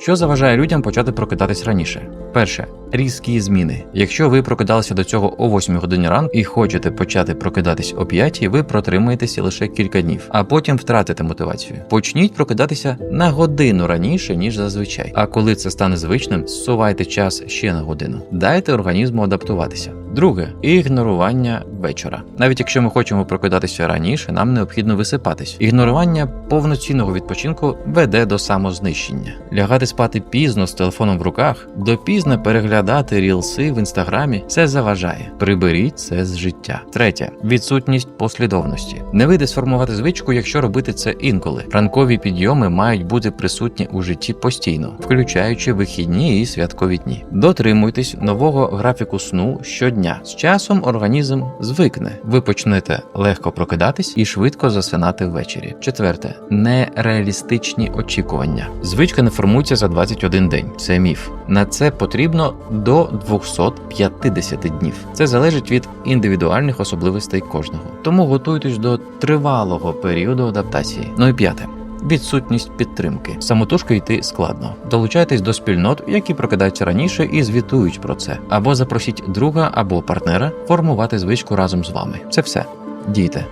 Що заважає людям почати прокидатись раніше? Перше різкі зміни. Якщо ви прокидалися до цього о 8 годині ранку і хочете почати прокидатись о 5, ви протримаєтеся лише кілька днів, а потім втратите мотивацію. Почніть прокидатися на годину раніше, ніж зазвичай. А коли це стане звичним, зсувайте час ще на годину. Дайте організму адаптуватися. Друге ігнорування вечора. Навіть якщо ми хочемо прокидатися раніше, нам необхідно висипатись. Ігнорування повноцінного відпочинку веде до самознищення. Лягати спати пізно з телефоном в руках, допізно переглядати рілси в інстаграмі це заважає. Приберіть це з життя. Третє відсутність послідовності. Не вийде сформувати звичку, якщо робити це інколи. Ранкові підйоми мають бути присутні у житті постійно, включаючи вихідні і святкові дні. Дотримуйтесь нового графіку сну щодня. З часом організм звикне. Ви почнете легко прокидатись і швидко засинати ввечері. Четверте нереалістичні очікування. Звичка не формується за 21 день. Це міф. На це потрібно до 250 днів. Це залежить від індивідуальних особливостей кожного. Тому готуйтесь до тривалого періоду адаптації. Ну і п'яте. Відсутність підтримки. Самотужки йти складно. Долучайтесь до спільнот, які прокидаються раніше і звітують про це. Або запросіть друга або партнера формувати звичку разом з вами. Це все. Дійте.